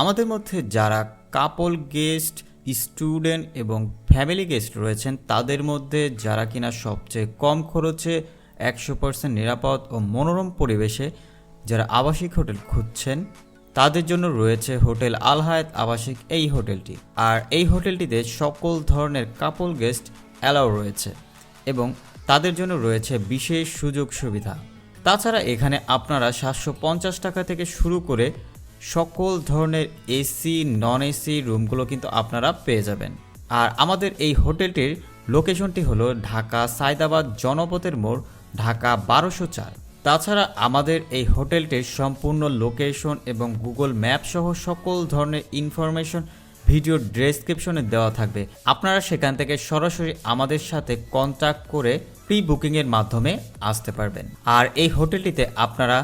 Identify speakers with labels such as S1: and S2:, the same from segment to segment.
S1: আমাদের মধ্যে যারা কাপল গেস্ট স্টুডেন্ট এবং ফ্যামিলি গেস্ট রয়েছেন, তাদের মধ্যে যারা কিনা সবচেয়ে কম খরচে, একশো পার্সেন্ট নিরাপদ ও মনোরম পরিবেশে যারা আবাসিক হোটেল খুঁজছেন, তাদের জন্য রয়েছে হোটেল আল হায়াত আবাসিক এই হোটেলটি। আর এই হোটেলটিতে সকল ধরনের কাপল গেস্ট অ্যালাউ রয়েছে এবং তাদের জন্য রয়েছে বিশেষ সুযোগ সুবিধা। তাছাড়া এখানে আপনারা সাতশো পঞ্চাশ টাকা থেকে শুরু করে সকল ধরনের এসি নন এসি রুমগুলো কিন্তু আপনারা পেয়ে যাবেন। আর আমাদের এই হোটেলটির লোকেশনটি হলো ঢাকা সায়দাবাদ জনপথের মোড়, ঢাকা বারোশো চার। তাছাড়া আমাদের এই হোটেলটির সম্পূর্ণ লোকেশন এবং গুগল ম্যাপ সহ সকল ধরনের ইনফরমেশন ভিডিও ডেসক্রিপশনে দেওয়া থাকবে। আপনারা সেখান থেকে সরাসরি আমাদের সাথে কন্ট্যাক্ট করে প্রি বুকিংয়ের মাধ্যমে আসতে পারবেন। আর এই হোটেলটিতে আপনারা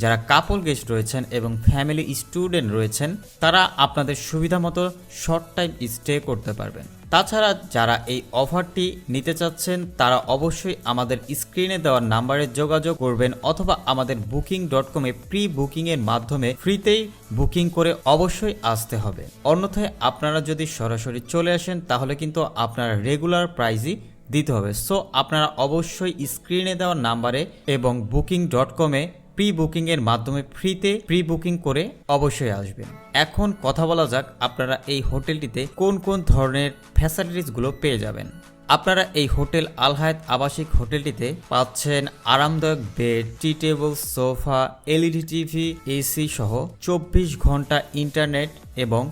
S1: যারা কাপল গেস্ট রয়েছেন এবং ফ্যামিলি স্টুডেন্ট রয়েছেন, তারা আপনাদের সুবিধা মতো শর্ট টাইম স্টে করতে পারবেন। তাছাড়া যারা এই অফারটি নিতে চাচ্ছেন, তারা অবশ্যই আমাদের স্ক্রিনে দেওয়া নাম্বারে যোগাযোগ করবেন অথবা আমাদের বুকিং ডট কমে প্রি বুকিংয়ের মাধ্যমে ফ্রিতেই বুকিং করে অবশ্যই আসতে হবে। অন্যথায় আপনারা যদি সরাসরি চলে আসেন, তাহলে কিন্তু আপনারা রেগুলার প্রাইজই দিতে হবে। সো আপনারা অবশ্যই স্ক্রিনে দেওয়া নাম্বারে এবং বুকিং ডট কমে প্রি বুকিংয়ের মাধ্যমে ফ্রিতে প্রি বুকিং করে অবশ্যই আসবেন। এখন কথা বলা যাক আপনারা এই হোটেলটিতে কোন কোন ধরনের ফ্যাসিলিটিসগুলো পেয়ে যাবেন। আপনারা এই হোটেল আলহায়াত আবাসিক হোটেলটিতে পাচ্ছেন আরামদায়ক bed tea table sofa LED TV AC সহ চব্বিশ ঘণ্টা ইন্টারনেট এবং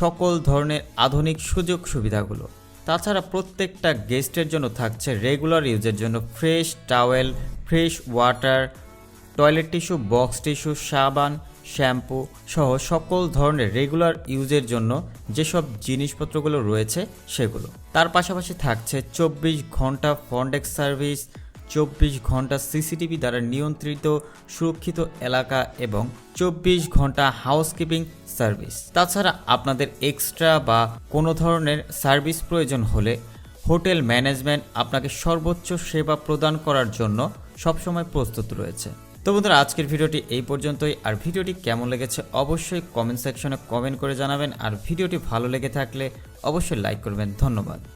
S1: সকল ধরনের আধুনিক সুযোগ সুবিধাগুলো। তাছাড়া প্রত্যেকটা গেস্টের জন্য থাকছে রেগুলার ইউজের জন্য fresh towel fresh water toilet tissue, box tissue, সাবান, শ্যাম্পু সহ সকল ধরনের রেগুলার ইউজের জন্য যেসব জিনিসপত্রগুলো রয়েছে সেগুলো। তার পাশাপাশি থাকছে চব্বিশ ঘণ্টা ফন্ডেক্স সার্ভিস, চব্বিশ ঘণ্টা সিসিটিভি দ্বারা নিয়ন্ত্রিত, সুরক্ষিত এলাকা এবং চব্বিশ ঘণ্টা হাউসকিপিং সার্ভিস। তাছাড়া আপনাদের এক্সট্রা বা কোনো ধরনের সার্ভিস প্রয়োজন হলে হোটেল ম্যানেজমেন্ট আপনাকে সর্বোচ্চ সেবা প্রদান করার জন্য সবসময় প্রস্তুত রয়েছে। তো বন্ধুরা, আজকের ভিডিওটি এই পর্যন্তই। আর ভিডিওটি কেমন লেগেছে অবশ্যই কমেন্ট সেকশনে কমেন্ট করে জানাবেন। আর ভিডিওটি ভালো লেগে থাকলে অবশ্যই লাইক করবেন। ধন্যবাদ।